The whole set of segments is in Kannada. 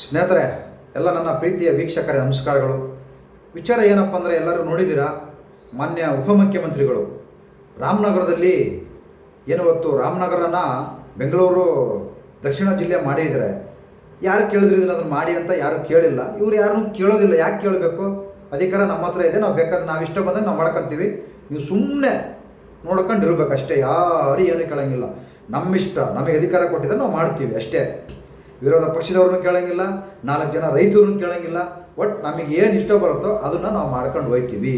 ಸ್ನೇಹಿತರೆ, ಎಲ್ಲ ನನ್ನ ಪ್ರೀತಿಯ ವೀಕ್ಷಕರ, ನಮಸ್ಕಾರಗಳು. ವಿಚಾರ ಏನಪ್ಪ ಅಂದರೆ ಎಲ್ಲರೂ ನೋಡಿದ್ದೀರಾ, ಮಾನ್ಯ ಉಪಮುಖ್ಯಮಂತ್ರಿಗಳು. ರಾಮನಗರದಲ್ಲಿ ಏನು ರಾಮನಗರನ ಬೆಂಗಳೂರು ದಕ್ಷಿಣ ಜಿಲ್ಲೆ ಮಾಡಿದ್ದಾರೆ ಯಾರು ಕೇಳಿದ್ರು ಇದನ್ನು ಅದನ್ನು ಮಾಡಿ ಅಂತ ಯಾರು ಕೇಳಿಲ್ಲ. ಇವ್ರು ಯಾರನ್ನೂ ಕೇಳೋದಿಲ್ಲ. ಯಾಕೆ ಕೇಳಬೇಕು? ಅಧಿಕಾರ ನಮ್ಮ ಹತ್ರ ಇದೆ. ನಾವು ಬೇಕಾದ್ರೆ ನಾವು ಇಷ್ಟ ಬಂದಾಗ ನಾವು ಮಾಡ್ಕೊತೀವಿ. ನೀವು ಸುಮ್ಮನೆ ನೋಡ್ಕೊಂಡು ಇರಬೇಕು ಅಷ್ಟೇ ಯಾರು ಏನು ಕೇಳೋಂಗಿಲ್ಲ. ನಮ್ಮಿಷ್ಟ. ನಮಗೆ ಅಧಿಕಾರ ಕೊಟ್ಟಿದ್ರೆ ನಾವು ಮಾಡ್ತೀವಿ ಅಷ್ಟೇ. ವಿರೋಧ ಪಕ್ಷದವ್ರನ್ನೂ ಕೇಳೋಂಗಿಲ್ಲ, ನಾಲ್ಕು ಜನ ರೈತರನ್ನು ಕೇಳೋಂಗಿಲ್ಲ. ಒಟ್ಟು ನಮಗೆ ಏನು ಇಷ್ಟ ಬರುತ್ತೋ ಅದನ್ನು ನಾವು ಮಾಡ್ಕೊಂಡು ಹೋಗ್ತೀವಿ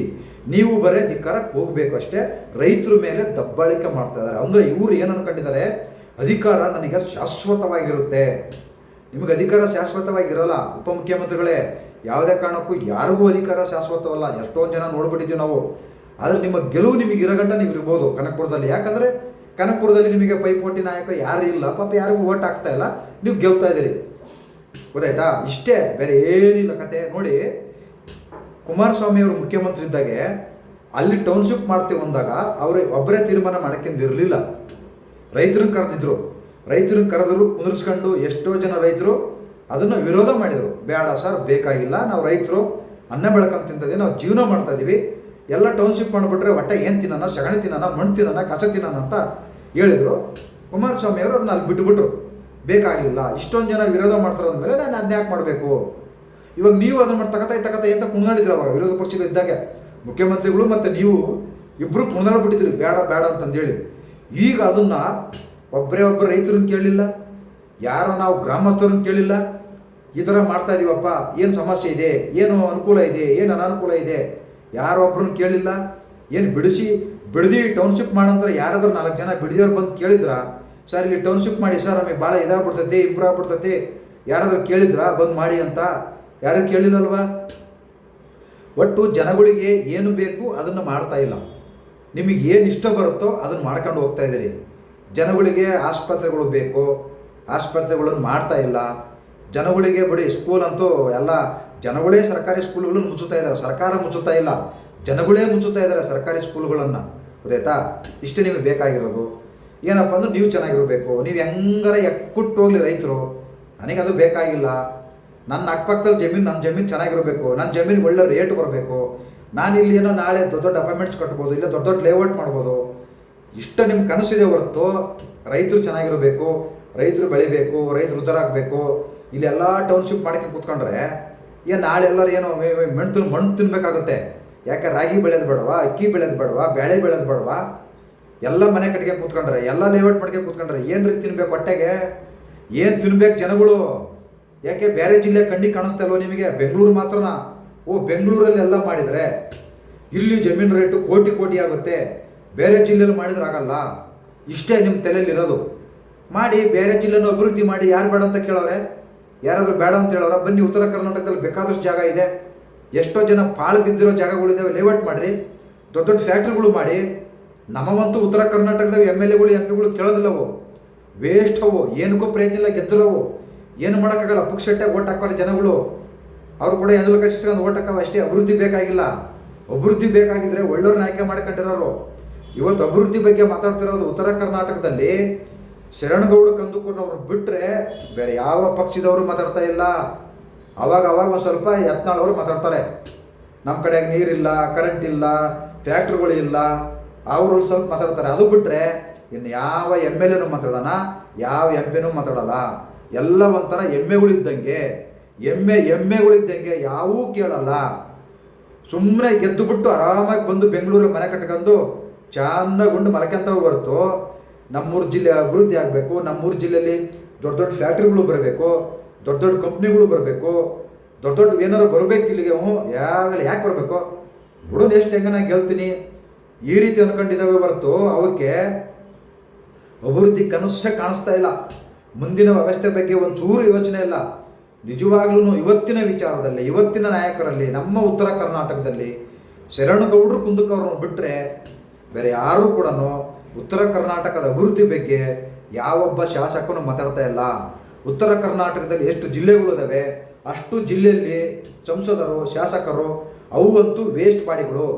ನೀವು ಬರೀ ಧಿಕ್ಕಾರಕ್ಕೆ ಹೋಗಬೇಕು ಅಷ್ಟೇ, ರೈತರ ಮೇಲೆ ದಬ್ಬಾಳಿಕೆ ಮಾಡ್ತಾ ಇದ್ದಾರೆ ಅಂದರೆ ಇವರು ಏನು ಅನ್ಕೊಂಡಿದ್ದಾರೆ? ಅಧಿಕಾರ ನನಗೆ ಶಾಶ್ವತವಾಗಿರುತ್ತೆ. ನಿಮಗೆ ಅಧಿಕಾರ ಶಾಶ್ವತವಾಗಿರಲ್ಲ, ಉಪಮುಖ್ಯಮಂತ್ರಿಗಳೇ. ಯಾವುದೇ ಕಾರಣಕ್ಕೂ ಯಾರಿಗೂ ಅಧಿಕಾರ ಶಾಶ್ವತವಲ್ಲ. ಎಷ್ಟೊಂದು ಜನ ನೋಡ್ಬಿಟ್ಟಿದ್ದೀವಿ ನಾವು. ಆದರೆ ನಿಮ್ಮ ಗೆಲುವು ನಿಮಗೆ ಇರಗಂಟ ನೀವು ಇರ್ಬೋದು ಕನಕಪುರದಲ್ಲಿ. ಯಾಕಂದರೆ ಕನಕಪುರದಲ್ಲಿ ನಿಮಗೆ ಪೈಪೋಟಿ ನಾಯಕ ಯಾರು ಇಲ್ಲ? ಪಾಪ ಯಾರಿಗೂ ಓಟ್ ಆಗ್ತಾ ಇಲ್ಲ. ನೀವು ಗೆಲ್ತಾ ಇದ್ದೀರಿ. ಗೊತ್ತಾಯ್ತಾ? ಇಷ್ಟೇ, ಬೇರೆ ಏನಿಲ್ಲ ಕತೆ. ನೋಡಿ, ಕುಮಾರಸ್ವಾಮಿ ಅವರು ಮುಖ್ಯಮಂತ್ರಿ ಇದ್ದಾಗೆ, ಅಲ್ಲಿ ಟೌನ್ಶಿಪ್ ಮಾಡ್ತೀವಿ ಅಂದಾಗ ಅವರು ಒಬ್ಬರೇ ತೀರ್ಮಾನ ಮಾಡೋಕ್ಕಿಂದಿರಲಿಲ್ಲ ರೈತರನ್ನ ಕರೆದಿದ್ರು. ರೈತರನ್ನ ಕರೆದ್ರು, ಕುಂದಿರ್ಸ್ಕೊಂಡು ಎಷ್ಟೋ ಜನ ರೈತರು ಅದನ್ನು ವಿರೋಧ ಮಾಡಿದರು. ಬೇಡ ಸರ್, ಬೇಕಾಗಿಲ್ಲ. ನಾವು ರೈತರು, ಅನ್ನ ಬೆಳಕಂತ ತಿಂತಿದ್ದೀವಿ ನಾವು ಜೀವನ ಮಾಡ್ತಾ ಇದೀವಿ. ಎಲ್ಲ ಟೌನ್ಶಿಪ್ ಮಾಡಿಬಿಟ್ರೆ ಹೊಟ್ಟೆ ಏನು ತಿನ್ನೋಣ, ಸಗಣಿ ತಿನ್ನೋಣ, ಮಣ್ಣು ತಿನ್ನೋಣ, ಕಸ ತಿನ್ನೋಣ ಅಂತ ಹೇಳಿದರು. ಕುಮಾರಸ್ವಾಮಿ ಅವರು ಅದನ್ನ ಅಲ್ಲಿ ಬಿಟ್ಟುಬಿಟ್ರು ಬೇಕಾಗಿಲ್ಲ, ಇಷ್ಟೊಂದು ಜನ ವಿರೋಧ ಮಾಡ್ತಾರೆ ಅಂದಮೇಲೆ ನಾನು ಅದನ್ನ ಯಾಕೆ ಮಾಡಬೇಕು? ಇವಾಗ ನೀವು ಅದನ್ನ ಮಾಡಿ ತಗತಾಯಿ ತಗತಾಯಿ ಅಂತ ಅವಾಗ ವಿರೋಧ ಪಕ್ಷಗಳು ಇದ್ದಾಗ. ಮುಖ್ಯಮಂತ್ರಿಗಳು ಮತ್ತು ನೀವು ಇಬ್ಬರು ಕುಣಿದಾಡ್ಬಿಟ್ಟಿದ್ರಿ, ಬೇಡ ಬೇಡ ಅಂತಂದೇಳಿ. ಈಗ ಅದನ್ನು ಒಬ್ಬರೇ ಒಬ್ಬರು ರೈತರನ್ನ ಕೇಳಲಿಲ್ಲ ಯಾರೋ ನಾವು ಗ್ರಾಮಸ್ಥರನ್ನು ಕೇಳಿಲ್ಲ. ಈ ಥರ ಮಾಡ್ತಾ ಇದೀವಪ್ಪ, ಏನು ಸಮಸ್ಯೆ ಇದೆ, ಏನು ಅನುಕೂಲ ಇದೆ, ಏನು ಅನಾನುಕೂಲ ಇದೆ? ಯಾರೋ ಒಬ್ರನ್ನ ಕೇಳಿಲ್ಲ, ಏನು ಬಿಡಿಸಿ, ಬಿಡದಿ ಟೌನ್ಶಿಪ್ ಮಾಡಂದ್ರೆ ಯಾರಾದ್ರೂ ನಾಲ್ಕು ಜನ ಬಿಡದಿಯವ್ರು ಬಂದು ಕೇಳಿದ್ರ, ಸರ್, ಇಲ್ಲಿ ಟೌನ್ಶಿಪ್ ಮಾಡಿ, ಸರ್, ನಮಗೆ ಭಾಳ ಇದಾಗ್ಬಿಡ್ತೈತಿ ಇಂಪ್ರೂವ್ ಆಗ್ಬಿಡ್ತೈತಿ, ಯಾರಾದ್ರೂ ಕೇಳಿದ್ರಾ, ಬಂದು ಮಾಡಿ ಅಂತ? ಯಾರು ಕೇಳಿಲ್ಲಲ್ವ? ಒಟ್ಟು ಜನಗಳಿಗೆ ಏನು ಬೇಕು ಅದನ್ನು ಮಾಡ್ತಾ ಇಲ್ಲ. ನಿಮಗೆ ಏನು ಇಷ್ಟ ಬರುತ್ತೋ ಅದನ್ನು ಮಾಡ್ಕೊಂಡು ಹೋಗ್ತಾ ಇದ್ದೀರಿ. ಜನಗಳಿಗೆ ಆಸ್ಪತ್ರೆಗಳು ಬೇಕು, ಆಸ್ಪತ್ರೆಗಳನ್ನು ಮಾಡ್ತಾ ಇಲ್ಲ. ಜನಗಳಿಗೆ ಬಿಡಿ ಸ್ಕೂಲ್ ಅಂತೂ ಎಲ್ಲ ಜನಗಳೇ ಸರ್ಕಾರಿ ಸ್ಕೂಲ್ಗಳನ್ನು ಮುಚ್ಚುತ್ತಾ ಇದ್ದಾರೆ. ಸರ್ಕಾರ ಮುಚ್ಚುತ್ತಾ ಇಲ್ಲ. ಜನಗಳೇ ಮುಚ್ಚುತ್ತಾ ಇದ್ದಾರೆ ಸರ್ಕಾರಿ ಸ್ಕೂಲ್ಗಳನ್ನು. ಗೊತ್ತಾಯ್ತಾ? ಇಷ್ಟೇ ನಿಮಗೆ ಬೇಕಾಗಿರೋದು. ಏನಪ್ಪ ಅಂದ್ರೆ ನೀವು ಚೆನ್ನಾಗಿರಬೇಕು. ನೀವು ಹೆಂಗಾರ ಎಕ್ಕುಟ್ಟು ಹೋಗಲಿ ರೈತರು. ನನಗೆ ಅದು ಬೇಕಾಗಿಲ್ಲ. ನನ್ನ ಅಕ್ಕಪಕ್ಕದಲ್ಲಿ ಜಮೀನು, ನನ್ನ ಜಮೀನು ಚೆನ್ನಾಗಿರಬೇಕು. ನನ್ನ ಜಮೀನಿಗೆ ಒಳ್ಳೆ ರೇಟ್ ಬರಬೇಕು. ನಾನು ಇಲ್ಲಿ ಏನೋ ನಾಳೆ ದೊಡ್ಡ ದೊಡ್ಡ ಅಪಾಯಿಂಟ್ಮೆಂಟ್ಸ್ ಕಟ್ಬೋದು, ಇಲ್ಲ ದೊಡ್ಡ ದೊಡ್ಡ ಲೇಔಟ್ ಮಾಡ್ಬೋದು. ಇಷ್ಟ ನಿಮ್ಮ ಕನಸಿದೆ ಹೊರತು ರೈತರು ಚೆನ್ನಾಗಿರಬೇಕು, ರೈತರು ಬೆಳಿಬೇಕು, ರೈತರು ಉದ್ದಾರ ಆಗಬೇಕು ಇಲ್ಲೆಲ್ಲ ಟೌನ್ಶಿಪ್ ಮಾಡಕ್ಕೆ ಕೂತ್ಕೊಂಡ್ರೆ ಏನು ನಾಳೆ ಎಲ್ಲರೂ ಏನೋ ಮಣ್ಣು ಮಣ್ಣು ತಿನ್ಬೇಕಾಗುತ್ತೆ. ಯಾಕೆ ರಾಗಿ ಬೆಳೆಯೋದು ಬೇಡವಾ, ಅಕ್ಕಿ ಬೆಳೆಯೋದು ಬೇಡವಾ ಬೇಳೆ ಬೆಳೆಯೋದು ಬೇಡವಾ? ಎಲ್ಲ ಮನೆ ಕಟ್ಟಿಗೆ ಕೂತ್ಕೊಂಡ್ರೆ, ಎಲ್ಲ ಲೇಔಟ್ ಮಾಡ್ಕೆ ಕೂತ್ಕೊಂಡ್ರೆ ಏನು ತಿನ್ಬೇಕು ಹೊಟ್ಟೆಗೆ? ಏನು ತಿನ್ಬೇಕು ಜನಗಳು? ಯಾಕೆ ಬೇರೆ ಜಿಲ್ಲೆ ಕಣ್ಣಿಗೆ ಕಾಣಿಸ್ತಾ ನಿಮಗೆ? ಬೆಂಗಳೂರು ಮಾತ್ರನಾ? ಓ, ಬೆಂಗಳೂರಲ್ಲಿ ಎಲ್ಲ ಮಾಡಿದರೆ? ಇಲ್ಲಿ ಜಮೀನು ರೇಟು ಕೋಟಿ ಕೋಟಿ ಆಗುತ್ತೆ. ಬೇರೆ ಜಿಲ್ಲೆಯಲ್ಲಿ ಮಾಡಿದ್ರೆ ಆಗಲ್ಲ. ಇಷ್ಟೇ ನಿಮ್ಮ ತಲೆಯಲ್ಲಿರೋದು. ಮಾಡಿ, ಬೇರೆ ಜಿಲ್ಲೆನೂ ಅಭಿವೃದ್ಧಿ ಮಾಡಿ, ಯಾರು ಬೇಡ ಅಂತ ಕೇಳೋರೆ? ಯಾರಾದರೂ ಬೇಡ ಅಂತ ಹೇಳೋರ, ಬನ್ನಿ ಉತ್ತರ ಕರ್ನಾಟಕದಲ್ಲಿ ಬೇಕಾದಷ್ಟು ಜಾಗ ಇದೆ. ಎಷ್ಟೋ ಜನ ಪಾಳು ಬಿದ್ದಿರೋ ಜಾಗಗಳಿದ್ದಾವೆ ಲೇಔಟ್ ಮಾಡಿರಿ. ದೊಡ್ಡ ದೊಡ್ಡ ಫ್ಯಾಕ್ಟ್ರಿಗಳು ಮಾಡಿ. ನಮ್ಮವಂತೂ ಉತ್ತರ ಕರ್ನಾಟಕದ ಎಂ ಎಲ್ ಎಗಳು, ಎಂ ಪಿಗಳು ಕೇಳೋದಿಲ್ಲವು? ವೇಸ್ಟ್ ಅವು ಏನಕ್ಕೂ ಪ್ರಯತ್ನ ಇಲ್ಲ, ಗೆದ್ದಿರೋವು? ಏನು ಮಾಡೋಕ್ಕಾಗಲ್ಲ ಪುಕ್ಷಟ್ಟೆ ಓಟ್ ಹಾಕೋರೆ ಜನಗಳು. ಅವ್ರು ಕೂಡ ಎದುರು ಕಚ್ಚಿಸ್ಕೊಂಡು ಓಟ್ ಹಾಕೋ ಅಷ್ಟೇ ಅಭಿವೃದ್ಧಿ ಬೇಕಾಗಿಲ್ಲ. ಅಭಿವೃದ್ಧಿ ಬೇಕಾಗಿದ್ರೆ ಒಳ್ಳೆಯವ್ರನ್ನ ಆಯ್ಕೆ ಮಾಡ್ಕೊಂಡಿರೋರು. ಇವತ್ತು ಅಭಿವೃದ್ಧಿ ಬಗ್ಗೆ ಮಾತಾಡ್ತಿರೋದು ಉತ್ತರ ಕರ್ನಾಟಕದಲ್ಲಿ ಶರಣಗೌಡ ಕಂದುಕೂರ್ನವ್ರು ಬಿಟ್ಟರೆ ಬೇರೆ ಯಾವ ಪಕ್ಷದವರು ಮಾತಾಡ್ತಾ ಇಲ್ಲ. ಅವಾಗ ಅವಾಗ ಒಂದು ಸ್ವಲ್ಪ ಯತ್ನಾಳವರು ಮಾತಾಡ್ತಾರೆ. ನಮ್ಮ ಕಡೆಗೆ ನೀರಿಲ್ಲ ಕರೆಂಟ್ ಇಲ್ಲ ಫ್ಯಾಕ್ಟ್ರಿಗಳು ಇಲ್ಲ. ಅವರು ಸ್ವಲ್ಪ ಮಾತಾಡ್ತಾರೆ. ಅದು ಬಿಟ್ಟರೆ ಇನ್ನು ಯಾವ ಎಂ ಎಲ್ ಎನೂ ಮಾತಾಡೋಣ, ಯಾವ ಎಂ ಪಿನೂ ಮಾತಾಡಲ್ಲ. ಎಲ್ಲ ಒಂಥರ ಎಮ್ಮೆಗಳಿದ್ದಂಗೆ, ಎಮ್ಮೆ, ಎಮ್ಮೆಗಳಿದ್ದಂಗೆ ಯಾವೂ ಕೇಳಲ್ಲ. ಸುಮ್ಮನೆ ಗೆದ್ದು ಬಿಟ್ಟು ಆರಾಮಾಗಿ ಬಂದು ಬೆಂಗಳೂರಲ್ಲಿ ಮನೆ ಕಟ್ಕೊಂಡು ಚೆನ್ನಾಗಿ ಉಂಡು ಮಲಕೆಂತವು ಹೊರತು. ನಮ್ಮೂರು ಜಿಲ್ಲೆ ಅಭಿವೃದ್ಧಿ ಆಗಬೇಕು, ನಮ್ಮೂರು ಜಿಲ್ಲೆಯಲ್ಲಿ ದೊಡ್ಡ ದೊಡ್ಡ ಫ್ಯಾಕ್ಟ್ರಿಗಳು ಬರಬೇಕು, ದೊಡ್ಡ ದೊಡ್ಡ ಕಂಪ್ನಿಗಳು ಬರಬೇಕು, ದೊಡ್ಡ ದೊಡ್ಡ ಏನಾರು ಬರಬೇಕು ಇಲ್ಲಿಗೆ ಹ್ಞೂ ಯಾವೆಲ್ಲ ಯಾಕೆ ಬರಬೇಕು? ಬಿಡು ಎಷ್ಟು ಹೆಂಗ ಗೆಲ್ತೀನಿ ಈ ರೀತಿ ಅನ್ಕೊಂಡಿದ್ದಾವೆ ಹೊರತು ಅವಕ್ಕೆ ಅಭಿವೃದ್ಧಿ ಕನಸೇ ಕಾಣಿಸ್ತಾ ಇಲ್ಲ. ಮುಂದಿನ ವ್ಯವಸ್ಥೆ ಬಗ್ಗೆ ಒಂಚೂರು ಚೂರು ಯೋಚನೆ ಇಲ್ಲ. ನಿಜವಾಗ್ಲೂ ಇವತ್ತಿನ ವಿಚಾರದಲ್ಲಿ, ಇವತ್ತಿನ ನಾಯಕರಲ್ಲಿ, ನಮ್ಮ ಉತ್ತರ ಕರ್ನಾಟಕದಲ್ಲಿ ಶರಣಗೌಡರು ಕುಂದಕವ್ರನ್ನ ಬಿಟ್ಟರೆ ಬೇರೆ ಯಾರೂ ಕೂಡ ಉತ್ತರ ಕರ್ನಾಟಕದ ಅಭಿವೃದ್ಧಿ ಬಗ್ಗೆ ಯಾವೊಬ್ಬ ಶಾಸಕನು ಮಾತಾಡ್ತಾ ಇಲ್ಲ. ಉತ್ತರ ಕರ್ನಾಟಕದಲ್ಲಿ ಎಷ್ಟು ಜಿಲ್ಲೆಗಳಿದಾವೆ ಅಷ್ಟು ಜಿಲ್ಲೆಯಲ್ಲಿ ಸಂಸದರು, ಶಾಸಕರು ಅವು ಅಂತೂ ವೇಸ್ಟ್ ಪಾಡಿಗಳು,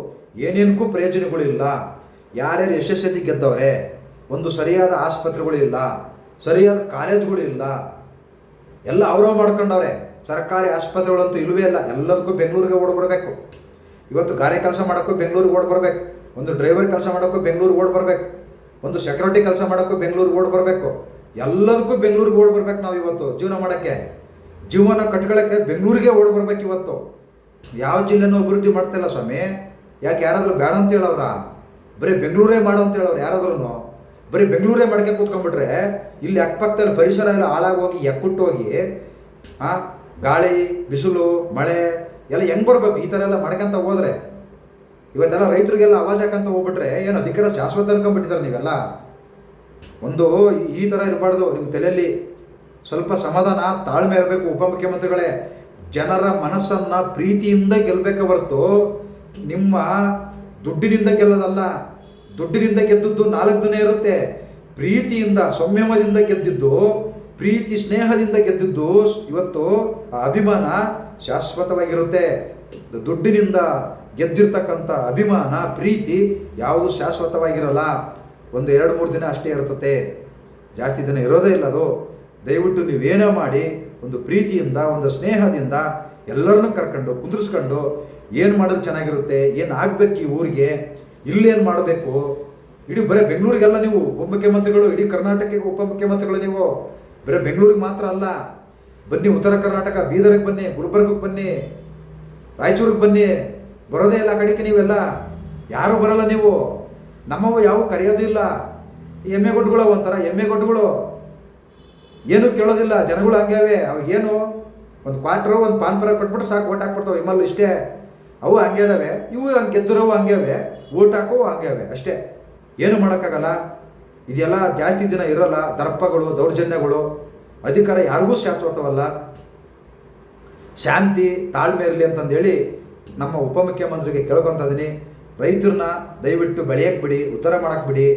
ಏನೇನಕ್ಕೂ ಪ್ರಯೋಜನಗಳು ಇಲ್ಲ. ಯಾರ್ಯಾರು ಯಶಸ್ವಿ ಗೆದ್ದವ್ರೆ, ಒಂದು ಸರಿಯಾದ ಆಸ್ಪತ್ರೆಗಳು ಇಲ್ಲ, ಸರಿಯಾದ ಕಾಲೇಜುಗಳು ಇಲ್ಲ, ಎಲ್ಲ ಅವರವ ಮಾಡ್ಕೊಂಡವ್ರೆ. ಸರ್ಕಾರಿ ಆಸ್ಪತ್ರೆಗಳಂತೂ ಇಲ್ಲವೇ ಇಲ್ಲ, ಎಲ್ಲದಕ್ಕೂ ಬೆಂಗಳೂರಿಗೆ ಓಡ್ಬರ್ಬೇಕು ಇವತ್ತು ಗಾರೆ ಕೆಲಸ ಮಾಡೋಕ್ಕೂ ಬೆಂಗಳೂರಿಗೆ ಓಡ್ಬರ್ಬೇಕು ಒಂದು ಡ್ರೈವರ್ ಕೆಲಸ ಮಾಡೋಕ್ಕೂ ಬೆಂಗಳೂರಿಗೆ ಓಡ್ ಬರ್ಬೇಕು. ಒಂದು ಸೆಕ್ಯೂರಿಟಿ ಕೆಲಸ ಮಾಡೋಕ್ಕೂ ಬೆಂಗಳೂರಿಗೆ ಓಡ್ ಬರಬೇಕು. ಎಲ್ಲದಕ್ಕೂ ಬೆಂಗಳೂರಿಗೆ ಓಡ್ ಬರ್ಬೇಕು ನಾವು ಇವತ್ತು ಜೀವನ ಮಾಡೋಕ್ಕೆ. ಜೀವನ ಕಟ್ಕೊಳ್ಳೋಕ್ಕೆ ಬೆಂಗಳೂರಿಗೆ ಓಡ್ ಬರ್ಬೇಕು ಇವತ್ತು. ಯಾವ ಜಿಲ್ಲೆನೂ ಅಭಿವೃದ್ಧಿ ಮಾಡ್ತಿಲ್ಲ ಸ್ವಾಮಿ. ಯಾಕೆ ಯಾರಾದರೂ ಬೇಡ ಅಂತ ಹೇಳವ್ರ? ಬರೀ ಬೆಂಗಳೂರೇ ಮಾಡು ಅಂತ ಹೇಳೋರು ಯಾರಾದ್ರೂ ಬರೀ ಬೆಂಗಳೂರೇ ಮಾಡ್ಕೆ ಕೂತ್ಕೊಂಡ್ಬಿಟ್ರೆ ಇಲ್ಲಿ ಅಕ್ಕಪಕ್ಕದಲ್ಲಿ ಪರಿಸರ ಎಲ್ಲ ಹಾಳಾಗೋಗಿ ಎಕ್ಕುಟ್ಟೋಗಿ ಹಾಂ ಗಾಳಿ, ಬಿಸಿಲು, ಮಳೆ ಎಲ್ಲ ಹೆಂಗೆ ಬರ್ಬೇಕು? ಈ ಥರ ಎಲ್ಲ ಮಾಡ್ಕೊಂತ ಹೋದ್ರೆ ಇವತ್ತೆಲ್ಲ ರೈತರಿಗೆಲ್ಲ ಆವಾಜ್ ಹಾಕಂತ ಹೋಗ್ಬಿಟ್ರೆ ಏನು, ಅಧಿಕಾರ ಶಾಶ್ವತ ಅನ್ಕೊಂಡ್ಬಿಟ್ಟಿದ್ದಾರೆ ನೀವೆಲ್ಲ? ಒಂದು ಈ- ಈ ಥರ ಇರಬಾರ್ದು. ನಿಮ್ಮ ತಲೆಯಲ್ಲಿ ಸ್ವಲ್ಪ ಸಮಾಧಾನ, ತಾಳ್ಮೆ ಇರಬೇಕು ಉಪಮುಖ್ಯಮಂತ್ರಿಗಳೇ. ಜನರ ಮನಸ್ಸನ್ನ ಪ್ರೀತಿಯಿಂದ ಗೆಲ್ಲಬೇಕೆ ಹೊರತು ನಿಮ್ಮ ದುಡ್ಡಿನಿಂದ ಗೆಲ್ಲೋದಲ್ಲ. ದುಡ್ಡಿನಿಂದ ಗೆದ್ದದ್ದು ನಾಲ್ಕು ದಿನ ಇರುತ್ತೆ. ಪ್ರೀತಿಯಿಂದ, ಸಂಯಮದಿಂದ ಗೆದ್ದಿದ್ದು, ಪ್ರೀತಿ, ಸ್ನೇಹದಿಂದ ಗೆದ್ದಿದ್ದು ಇವತ್ತು ಆ ಅಭಿಮಾನ ಶಾಶ್ವತವಾಗಿರುತ್ತೆ. ದುಡ್ಡಿನಿಂದ ಗೆದ್ದಿರ್ತಕ್ಕಂಥ ಅಭಿಮಾನ, ಪ್ರೀತಿ ಯಾವುದು ಶಾಶ್ವತವಾಗಿರಲ್ಲ. ಒಂದು ಎರಡು ಮೂರು ದಿನ ಅಷ್ಟೇ ಇರ್ತತೆ ಜಾಸ್ತಿ ದಿನ ಇರೋದೇ ಇಲ್ಲ ಅದು. ದಯವಿಟ್ಟು ನೀವೇನೋ ಮಾಡಿ, ಒಂದು ಪ್ರೀತಿಯಿಂದ, ಒಂದು ಸ್ನೇಹದಿಂದ ಎಲ್ಲರನ್ನೂ ಕರ್ಕೊಂಡು, ಕುಂದಿರ್ಸ್ಕೊಂಡು ಏನು ಮಾಡಿದ್ರೆ ಚೆನ್ನಾಗಿರುತ್ತೆ, ಏನು ಆಗ್ಬೇಕು ಈ ಊರಿಗೆ, ಇಲ್ಲೇನು ಮಾಡಬೇಕು? ಇಡೀ ಬರೀ ಬೆಂಗಳೂರಿಗೆಲ್ಲ ನೀವು ಉಪಮುಖ್ಯಮಂತ್ರಿಗಳು, ಇಡೀ ಕರ್ನಾಟಕಕ್ಕೆ ಉಪಮುಖ್ಯಮಂತ್ರಿಗಳು ನೀವು. ಬರೀ ಬೆಂಗಳೂರಿಗೆ ಮಾತ್ರ ಅಲ್ಲ. ಬನ್ನಿ ಉತ್ತರ ಕರ್ನಾಟಕ, ಬೀದರ್ಗೆ ಬನ್ನಿ, ಗುಲ್ಬರ್ಗಕ್ಕೆ ಬನ್ನಿ, ರಾಯಚೂರಿಗೆ ಬನ್ನಿ. ಬರೋದೇ ಇಲ್ಲ ಕಡೆಗೆ ನೀವೆಲ್ಲ. ಯಾರು ಬರಲ್ಲ ನೀವು. ನಮ್ಮವು ಯಾವ ಕರೆಯೋದಿಲ್ಲ ಎಮ್ಮೆ ಗೊಡ್ಗಳು ಒಂಥರ, ಎಮ್ಮೆ ಗೊಡ್ಗಳು. ಏನು ಕೇಳೋದಿಲ್ಲ. ಜನಗಳು ಹಂಗ್ಯಾವೆ ಅವು. ಏನು? ಒಂದು ಕ್ವಾಟ್ರು ಒಂದು ಪಾನ್ ಪರ ಕೊಟ್ಬಿಟ್ಟು ಸಾಕು, ಓಟ್ ಹಾಕ್ಬಿಡ್ತಾವೆ. ಇಮ್ಮಲ್ಲಿ ಇಷ್ಟೇ. ಅವು ಹಂಗೆ ಅದಾವೆ ಇವು ಹಂಗೆ ಗೆದ್ದಿರೋವು ಹಂಗ್ಯಾವೆ ಓಟ್ ಹಾಕೋ ಹಂಗ್ಯಾವೆ ಅಷ್ಟೇ. ಏನು ಮಾಡೋಕ್ಕಾಗಲ್ಲ. ಇದೆಲ್ಲ ಜಾಸ್ತಿ ದಿನ ಇರಲ್ಲ. ದರ್ಪಗಳು, ದೌರ್ಜನ್ಯಗಳು. ಅಧಿಕಾರ ಯಾರಿಗೂ ಶಾಶ್ವತವಲ್ಲ. ಶಾಂತಿ ತಾಳ್ಮೆ ಇರಲಿ ಅಂತಂದೇಳಿ ನಮ್ಮ ಉಪಮುಖ್ಯಮಂತ್ರಿಗೆ ಕೇಳ್ಕೊತ ಇದ್ದೀನಿ ರೈತರನ್ನ ದಯವಿಟ್ಟು ಬೆಳೆಯಕ್ಕೆ ಬಿಡಿ, ಉತ್ತರ ಮಾಡಕ್ಕೆ ಬಿಡಿ,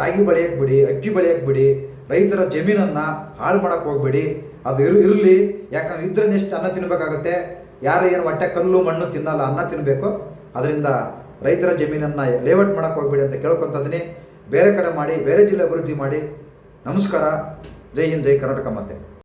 ರಾಗಿ ಬೆಳೆಯಕ್ಕೆ ಬಿಡಿ, ಅಕ್ಕಿ ಬೆಳೆಯಕ್ಕೆ ಬಿಡಿ, ರೈತರ ಜಮೀನನ್ನು ಹಾಳು ಮಾಡಕ್ಕೆ ಹೋಗ್ಬೇಡಿ. ಅದು ಇರು, ಇರಲಿ. ಯಾಕಂದ್ರೆ ಇದ್ರೆ ಎಷ್ಟು ಅನ್ನ ತಿನ್ನಬೇಕಾಗುತ್ತೆ ಯಾರು ಏನು ಹೊಟ್ಟೆ, ಕಲ್ಲು, ಮಣ್ಣು ತಿನ್ನಲ್ಲ, ಅನ್ನ ತಿನ್ನಬೇಕು ಅದರಿಂದ ರೈತರ ಜಮೀನನ್ನು ಲೇಔಟ್ ಮಾಡಕ್ಕೆ ಹೋಗ್ಬೇಡಿ ಅಂತ ಕೇಳ್ಕೊತ ಇದ್ದೀನಿ ಬೇರೆ ಕಡೆ ಮಾಡಿ, ಬೇರೆ ಜಿಲ್ಲೆ ಅಭಿವೃದ್ಧಿ ಮಾಡಿ. ನಮಸ್ಕಾರ. ಜೈ ಹಿಂದ್, ಜೈ ಕರ್ನಾಟಕ ಮತ್ತೆ